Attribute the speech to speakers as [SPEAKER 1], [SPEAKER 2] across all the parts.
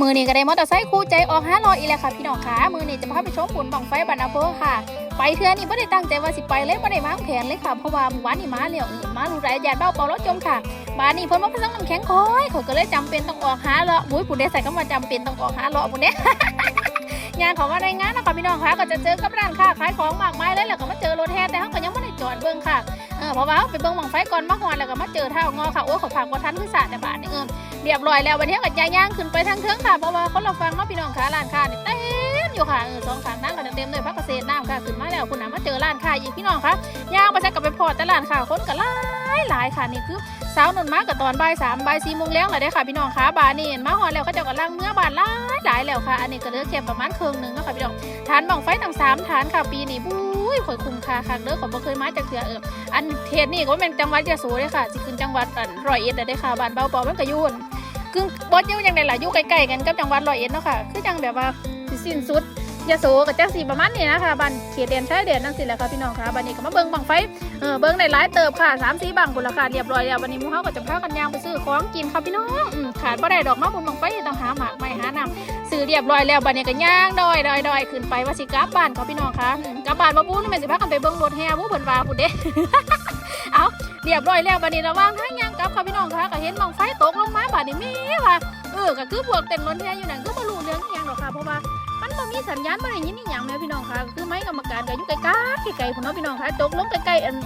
[SPEAKER 1] มือนี้ก็ได้มอเตอร์ไซค์คู่ใจออกห้ารออีแล้วค่ะพี่น้องค่ะมือนี้จะพาไปชมบุญบังไฟบันนาเบอร์ค่ะ ไปเทื่อนี่ไม่ได้ตั้งใจว่าสิไปเลยไม่ได้วางแผนเลยค่ะเพราะว่าหมู่บ้านนี่มาเลี้ยวมาลูไรยาดเบ้าเป่ารถจมค่ะบ้านนี้เพิ่นมาผสมน้ำแข็งคอยเขาก็เลยจำเป็นต้องออกห้าเลาะบุ้ยผู้ใดใส่ก็มาจำเป็นต้องออกห้าเลาะผู้เนี้ยงานของอะไรงานนะคะพี่น้องค่ะก็จะเจอกับร้านค้าขายของมากมายเลยแล้วก็มาเจอรถแห่แต่เขาก็ยังไม่ได้จอดเบิ่งค่ะเออเพราะว่าเขาไปเบิ่งบังไฟก่อนมาฮอดแล้วก็มาเจอเท่างอค่ะโอ้เขาผักว่าทันคือสาดในบาทนี่เออ เรียบร้อยแล้ววันนี้ก็ย่างย่างขึ้นไปทางเทิงค่ะเพราะว่าคนเราฟังเนาะพี่น้องค่ะร้านค้านี่เต็มอยู่ค่ะเออสองขางทางก็เต็มเลยพักเกษตรน้ำค่ะขึ้นมาแล้วคุณน่ะมาเจอร้านค้าอีกพี่น้องค่ะย่างไปใช้กับไปพอแต่ร้านค้าคนก็หลายหลายค่ะนี่คือสาวนนมากับตอนบ่ายสามบ่ายสี่โมงแล้วเลยได้ค่ะพี่น้องค่ะบานนี่เนมาหอดแล้วเขาเจะกำลังเมื่อบานหลายหลายแล้วค่ะ อันนี้ก็เลือกแค่ประมาณครึ่งหนึงนะค่ะพี่น้องฐานบังไฟทั้งสามฐานค่ะปีนี้บุ้ยข่อยคุ้มค่าค่ะเด้อข่อยบ่เคยมาจากเถื่อเอออันเทศนี่ก็เป็นจังหวัดยะโสเลยค่ะสิขึ้นจังหวัดอันร้อยเอ็ดได้ค่ะบ้านเบาเบามันก็ยุ่น คือบอสอยู่ยังไงล่ะอยู่ใกล้ๆกันกับจังหวัดร้อยเอ็ดเนาะค่ะคือจังแบบว่าสิสิ้นสุดยะโสกับจังสีประมาณนี้นะคะบ้านเขตแดนชายแดนนั่นสิแหละค่ะพี่น้องค่ะบ้านนี้ก็มาเบิ่งบังไฟเออเบิ่งได้หลายเติบค่ะสามสีบังบุราคาเรียบร้อยแล้ววันนี้มูเฮาก็จะพากันย่างไปซื้อของกินค่ะพี่น้องอืมขาดบ่ได้ดอกมาบนบังไฟต้องหาหมากไม้หาน้ำซื้อเรียบร้อยแล้วบัดนี้ก็ย่างดอยดอยดอยขึ้นไปว่าสิกลับบ้านค่ะพี่น้องค่ะกลับบ้านบ่บู้นี่แม่นสิพากันไปเบิ่งรถแห่บู้เพิ่นว่าพุ่นเด้ เอาเรียบร้อยแล้วบัดนี้ระว่างทางยาง กับค่ะพี่น้องคะก็เห็นบังไฟตกลงมาบัดนี้ม่ว่าเออก็คือพวกเต็นรถแท้อยู่นั่นก็บ่รู้เรื่องอหยังหรอกค่ะเพราะว่ามันบ่มีสัญญาณบ่ได้ยินอีหยังแม่พี่น้องค่ะคือไม้กรรมการก็อยู่ไกลๆไกลๆพุ่นเนาะพี่น้องค่ะตกลงใกลๆอัน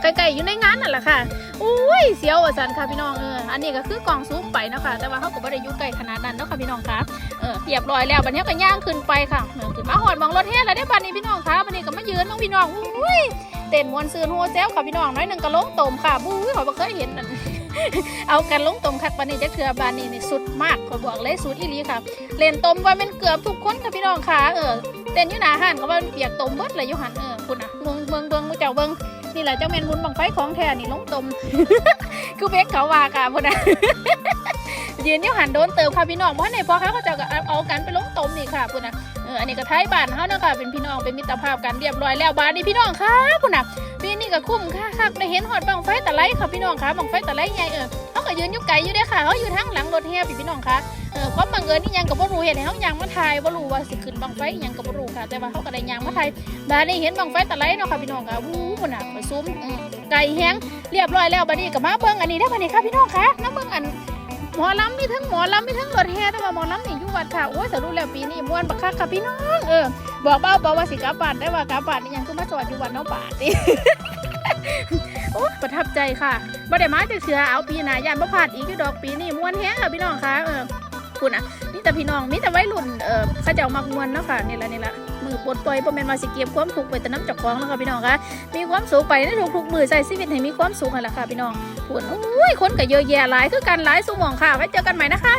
[SPEAKER 1] ใกล้ๆอยู่ในงานนั่นแหละค่ะอุ้ยเสียวว่าซั่นค่ะพี่น้องเอออันนี้ก็คือกล่องซูมไปนะค่ะแต่ว่าเฮาก็บ่ได้ยู่ใกล้ขนาดนั้นเนาะค่ะพี่น้องคะเออเรียบร้อยแล้วบัดนี้ก็ย่างขึ้นไปค่ะเออขึ้นมาฮอดมองรถแท้แล้วเด้บัดนี้พี่น้องคะบัดนี้ก็มายืนมองพี่น้องอุ้ย เต้นมวนซืนโฮเซลค่ะพี่น้องน้อยหนึ่งก็ลงตมค่ะบุ้ยขอยบ่เคยเห็นนั่นเอากันลงตมคักปานนี้จะเคือบานนี้นี่สุดมากขอบอกเลยสุดอีหลีค่ะ เล่นตมว่าเป็นเกือบทุกคนค่ะพี่น้องค่ะเออเต้นอยู่หน้าห้านก็ว่าเปียกตมเบิดเลยอยู่หันเออคุณอะเมืองเมืองเมืองมูเจ้าเบิงนี่แหละเจ้าแมนบุญบังไฟของแท้นี่ลงตมคือเบกเขาว่าค่ะพุ่นอะยืนอยู่หันโดนเติมค่ะพี่น้องเพราะในพอเขาก็จะเอากันไปลงตมนี่ค่ะพุ่นอะ ออันนี้ก็ท้ายบ้านเขาเนาะค่ะเป็นพี่น้องเป็นมิตรภาพกันเรียบร้อยแล้วบ้านนี้พี่น้องค่ะพุ่นอะปีนี้ก็คุ้มค่าคักได้เห็นหอดบังไฟตะไลค่ะพี่น้องค่ะบังไฟตะไลใหญ่เออเขาก็ยืนอยู่ไกลอยู่เด้อค่ะเขาอยู่ทางหลังรถแห่พี่พี่น้องค่ะเออความบังเอิญนี่ยังกับบ่รู้เห็นให้เขายางมาถ่ายบ่รู้ว่าสิขึ้นบังไฟยังกับบ่รู้ค่ะ แต่ว่าเขาก็ได้ยางมาถ่ายบ้าดนี้เห็นบังไฟตะไลเนาะค่ะพี่น้องค่ะวู้พุ่นน่ะไปซูมอืมไก่แฮงเรียบร้อยแล้วบัดนี้ก็มาเบิ่งอันนี้ได้อบัดนี้ค่ะพี่น้องค่ะน้ำเบิ่งอัน หมอลำมีทั้งหมอลำมีทั้งรถแห่แต่ว่าหมอลำนี่อยู่วัดค่ะโอ้ยสรุปแล้วปีนี้ม่วนบักคักค่ะพี่น้องเออบอกเบ้าบอกว่าสิกลับาดได้ว่ากาบาดนี่ยังคือมาสวดอยู่วันเนาะบาดิโอ้ประทับใจค่ะบ่ได้มาจากเสือเอาปีหนายานบ่พลาดอีกยูดอกปีนี้ม่วนแฮงค่ะพี่น้องค่ะเออ คุณอะมีแต่พี่น้องมีแต่วัยรุ่นเออเขาเจ้ามักมวนเนาะค่ะนี่ละนี่ละมือปวดปล่อยบ่แม่นว่าสิเก็บความทุกข์ไวแต่น้ำจากของแล้วค่ะพี่น้องค่ะมีความสุขไปในทุกๆมือใส่ชีวิตให้มีความสุขกันแหละค่ะพี่น้องคุณโอ้ยคนก็เยอะแยะหลายคือกันหลายสมองค่ะไว้เจอกันใหม่นะคะ